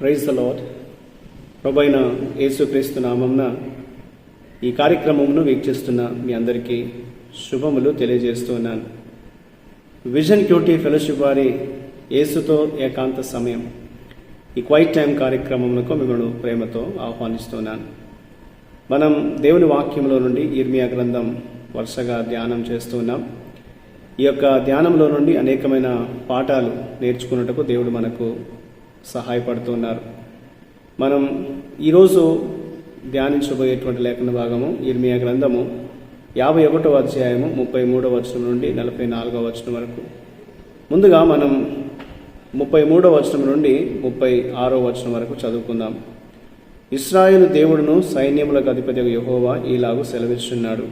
Praise the ప్రభైన యేసుక్రీస్తు నామంన ఈ కార్యక్రమమును వీక్షిస్తున్న మీ అందరికీ శుభములు తెలియజేస్తున్నాను విజన్ క్యూటీ ఫెలోషిప్ వారి యేసుతో ఏకాంత సమయం ఈ క్వైట్ టైం కార్యక్రమంలో మిమ్మల్ని ప్రేమతో ఆహ్వానిస్తున్నాను. మనం దేవుని వాక్యంలో నుండి ఇర్మియా గ్రంథం వరుసగా ధ్యానం చేస్తున్నాం ఈ యొక్క ధ్యానంలో నుండి అనేకమైన పాఠాలు నేర్చుకున్నట్టుకు దేవుడు మనకు సహాయపడుతున్నారు. మనం ఈరోజు ధ్యానించబోయేటువంటి లేఖన భాగము ఇర్మియా గ్రంథము యాభై ఒకటో అధ్యాయము ముప్పై మూడవ వచనం నుండి నలభై నాలుగవ వచనం వరకు. ముందుగా మనం ముప్పై మూడవ వచనం నుండి ముప్పై ఆరో వచనం వరకు చదువుకుందాం. ఇస్రాయేలు దేవుడును సైన్యములకు అధిపతి యహోవా ఈలాగు సెలవిస్తున్నాడు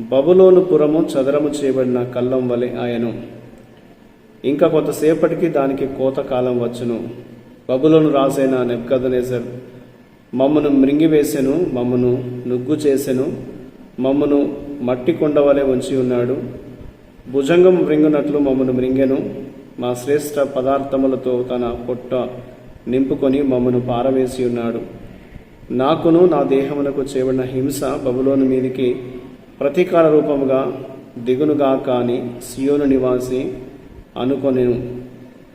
బబులోను పురము చదరము చేయబడిన కల్లం వలె ఆయను. ఇంకా కొంతసేపటికి దానికి కోతకాలం వచ్చును. బబులోను రాసైన నెబ్కదనేసర్ మమ్మను మృంగివేసెను మమ్మను నుగ్గు చేసెను మమ్మను మట్టి కొండ వలె ఉంచి ఉన్నాడు. భుజంగం మృంగునట్లు మమ్మను మృంగెను. మా శ్రేష్ఠ పదార్థములతో తన పొట్ట నింపుకొని మమ్మను పారవేసి ఉన్నాడు. నాకును నా దేహమునకు చేయబడిన హింస బబులోని మీదికి ప్రతీకార రూపముగా దిగునుగా కాని సియోను నివాసి అనుకొనెను.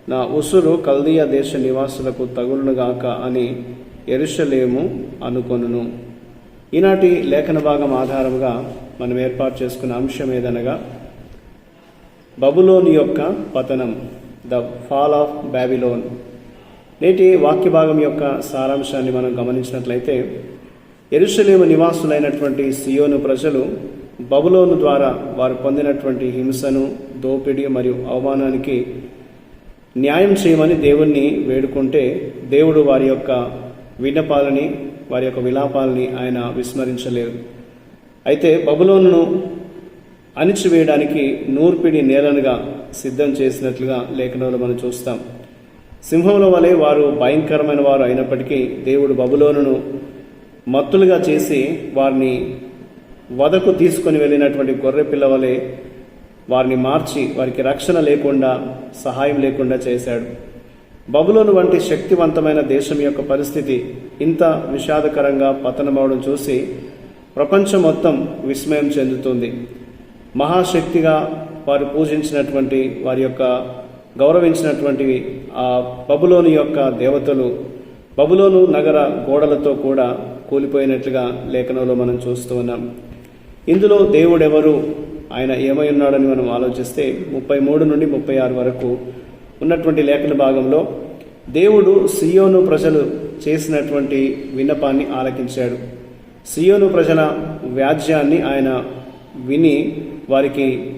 నా ఉసురు కల్దీయ దేశ నివాసులకు తగులునుగాక అని ఎరుషలేము అనుకొనును. ఈనాటి లేఖన భాగం ఆధారంగా మనం ఏర్పాటు చేసుకున్న అంశం ఏదనగా బబులోని యొక్క పతనం ద ఫాల్ ఆఫ్ బ్యాబిలోన్ నేటి వాక్య భాగం యొక్క సారాంశాన్ని మనం గమనించినట్లయితే ఎరుషలేము నివాసులైనటువంటి సియోను ప్రజలు బబులోను ద్వారా వారు పొందినటువంటి హింసను దోపిడీ మరియు అవమానానికి న్యాయం చేయమని దేవుణ్ణి వేడుకుంటే దేవుడు వారి యొక్క విన్నపాలని వారి యొక్క విలాపాలని ఆయన విస్మరించలేదు అయితే బబులోనును అణిచివేయడానికి నూర్పిడి నేలనుగా సిద్ధం చేసినట్లుగా లేఖనంలో మనం చూస్తాం. సింహముల వలె వారు భయంకరమైన వారు అయినప్పటికీ దేవుడు బబులోనును మత్తులుగా చేసి వారిని వదకు తీసుకొని వెళ్ళినటువంటి గొర్రె పిల్ల వలె వారిని మార్చి వారికి రక్షణ లేకుండా సహాయం లేకుండా చేశాడు. బబులోను వంటి శక్తివంతమైన దేశం యొక్క పరిస్థితి ఇంత విషాదకరంగా పతనమవడం చూసి ప్రపంచం మొత్తం విస్మయం చెందుతుంది. మహాశక్తిగా వారు పూజించినటువంటి వారి యొక్క గౌరవించినటువంటి ఆ బబులోని యొక్క దేవతలు బబులోను నగర గోడలతో కూడా కూలిపోయినట్లుగా లేఖనంలో మనం చూస్తూ ఉన్నాం. ఇందులో దేవుడెవరు? ఆయన ఏమై ఉన్నాడని మనం ఆలోచిస్తే ముప్పై మూడు నుండి ముప్పై ఆరు వరకు ఉన్నటువంటి లేఖన భాగంలో దేవుడు సియోను ప్రజలు చేసినటువంటి విన్నపాన్ని ఆలకించాడు. సియోను ప్రజల వ్యాజ్యాన్ని ఆయన విని వారికి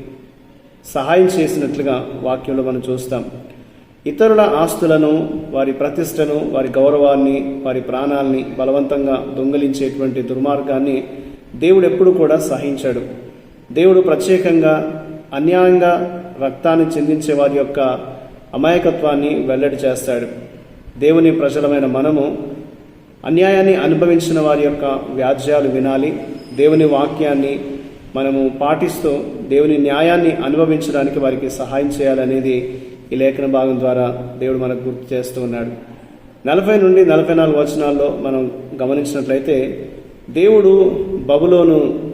సహాయం చేసినట్లుగా వాక్యంలో మనం చూస్తాం. ఇతరుల ఆస్తులను వారి ప్రతిష్టను వారి గౌరవాన్ని వారి ప్రాణాల్ని బలవంతంగా దొంగిలించేటువంటి దుర్మార్గాన్ని దేవుడు ఎప్పుడు కూడా సహించాడు. దేవుడు ప్రత్యేకంగా అన్యాయంగా రక్తాన్ని చెందించే వారి యొక్క అమాయకత్వాన్ని వెల్లడి చేస్తాడు. దేవుని ప్రజలమైన మనము అన్యాయాన్ని అనుభవించిన వారి యొక్క వ్యాజ్యాలు వినాలి. దేవుని వాక్యాన్ని మనము పాటిస్తూ దేవుని న్యాయాన్ని అనుభవించడానికి వారికి సహాయం చేయాలనేది ఈ లేఖన భాగం ద్వారా దేవుడు మనకు గుర్తు చేస్తూ ఉన్నాడు. నలభై నుండి నలభై నాలుగు వచనాల్లో మనం గమనించినట్లయితే దేవుడు బబులోను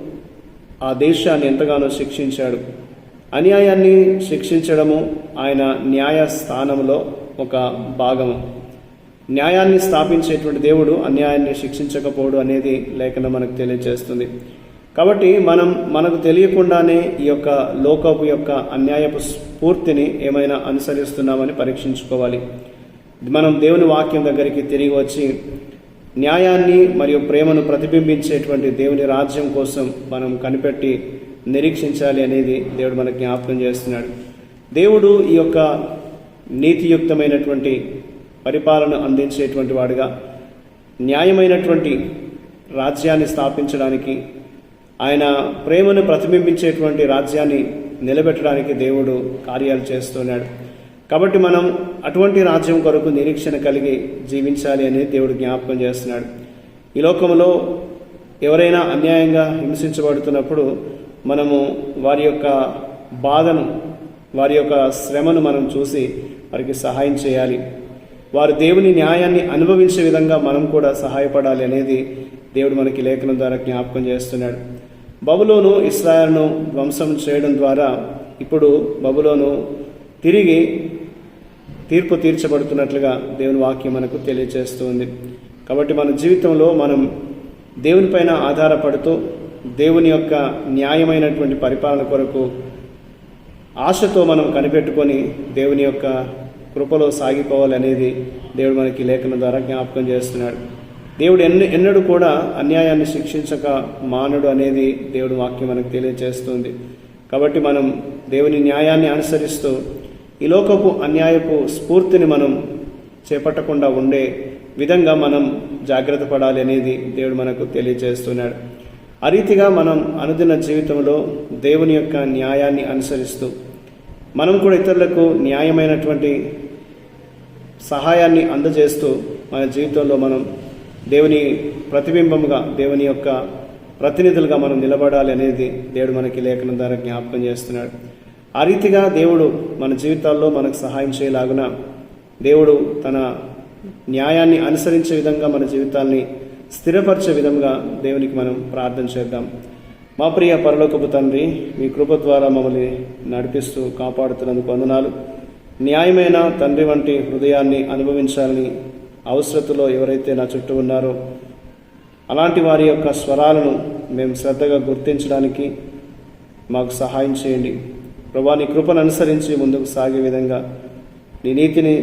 ఆ దేశాన్ని ఎంతగానో శిక్షించాడు. అన్యాయాన్ని శిక్షించడము ఆయన న్యాయ స్థానంలో ఒక భాగము న్యాయాన్ని స్థాపించేటువంటి దేవుడు అన్యాయాన్ని శిక్షించకపోవడం అనేది లేఖనం మనకు తెలియజేస్తుంది. కాబట్టి మనం మనకు తెలియకుండానే ఈ యొక్క లోకపు యొక్క అన్యాయపు స్ఫూర్తిని ఏమైనా అనుసరిస్తున్నామని పరీక్షించుకోవాలి. మనం దేవుని వాక్యం దగ్గరికి తిరిగి వచ్చి న్యాయాన్ని మరియు ప్రేమను ప్రతిబింబించేటువంటి దేవుని రాజ్యం కోసం మనం కనిపెట్టి నిరీక్షించాలి అనేది దేవుడు మనకు జ్ఞాపకం చేస్తున్నాడు. దేవుడు ఈ యొక్క నీతియుక్తమైనటువంటి పరిపాలన అందించేటువంటి వాడుగా న్యాయమైనటువంటి రాజ్యాన్ని స్థాపించడానికి ఆయన ప్రేమను ప్రతిబింబించేటువంటి రాజ్యాన్ని నిలబెట్టడానికి దేవుడు కార్యాలు చేస్తున్నాడు. కాబట్టి మనం అటువంటి రాజ్యం కొరకు నిరీక్షణ కలిగి జీవించాలి అని దేవుడు జ్ఞాపకం చేస్తున్నాడు. ఈ లోకంలో ఎవరైనా అన్యాయంగా హింసించబడుతున్నప్పుడు మనము వారి యొక్క బాధను వారి యొక్క శ్రమను మనం చూసి వారికి సహాయం చేయాలి. వారు దేవుని న్యాయాన్ని అనుభవించే విధంగా మనం కూడా సహాయపడాలి అనేది దేవుడు మనకి లేఖనం ద్వారా జ్ఞాపకం చేస్తున్నాడు. బబులోను ఇస్రాయల్ను ధ్వంసం చేయడం ద్వారా ఇప్పుడు బబులోను తిరిగి తీర్పు తీర్చబడుతున్నట్లుగా దేవుని వాక్యం మనకు తెలియజేస్తుంది కాబట్టి మన జీవితంలో మనం దేవునిపైన ఆధారపడుతూ దేవుని యొక్క న్యాయమైనటువంటి పరిపాలన కొరకు ఆశతో మనం కనిపెట్టుకొని దేవుని యొక్క కృపలో సాగిపోవాలనేది దేవుడు మనకి లేఖన ద్వారా జ్ఞాపకం చేస్తున్నాడు. దేవుడు ఎన్ని ఎన్నడూ కూడా అన్యాయాన్ని శిక్షించక మానడు అనేది దేవుడు వాక్యం మనకు తెలియజేస్తుంది కాబట్టి మనం దేవుని న్యాయాన్ని అనుసరిస్తూ ఈ లోకపు అన్యాయపు స్ఫూర్తిని మనం చేపట్టకుండా ఉండే విధంగా మనం జాగ్రత్త పడాలి అనేది దేవుడు మనకు తెలియజేస్తున్నాడు. ఆ రీతిగా మనం అనుదిన జీవితంలో దేవుని యొక్క న్యాయాన్ని అనుసరిస్తూ మనం కూడా ఇతరులకు న్యాయమైనటువంటి సహాయాన్ని అందజేస్తూ మన జీవితంలో మనం దేవుని ప్రతిబింబముగా దేవుని యొక్క ప్రతినిధులుగా మనం నిలబడాలి అనేది దేవుడు మనకి లేఖనం ద్వారా జ్ఞాపకం చేస్తున్నాడు. ఆ రీతిగా దేవుడు మన జీవితాల్లో మనకు సహాయం చేయలాగున దేవుడు తన న్యాయాన్ని అనుసరించే విధంగా మన జీవితాల్ని స్థిరపరిచే విధంగా దేవునికి మనం ప్రార్థన చేద్దాం. మా ప్రియ పరలోకపు తండ్రి మీ కృప ద్వారా మమ్మల్ని నడిపిస్తూ కాపాడుతున్నందుకు వందనాలు. న్యాయమైన తండ్రి వంటి హృదయాన్ని అనుభవించాలని అవసరతలో ఎవరైతే నా చుట్టూ ఉన్నారో అలాంటి వారి యొక్క స్వరాలను మేము శ్రద్ధగా గుర్తించడానికి మాకు సహాయం చేయండి. ప్రభా నీ కృపను అనుసరించి ముందుకు సాగే విధంగా నీ నీతిని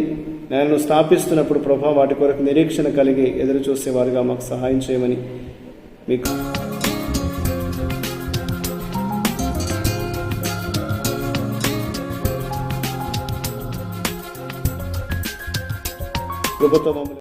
నేను స్థాపిస్తున్నప్పుడు ప్రభా వాటి కొరకు నిరీక్షణ కలిగి ఎదురు చూసేవారుగా మాకు సహాయం చేయమని మీకు కృపతో మమ్మల్ని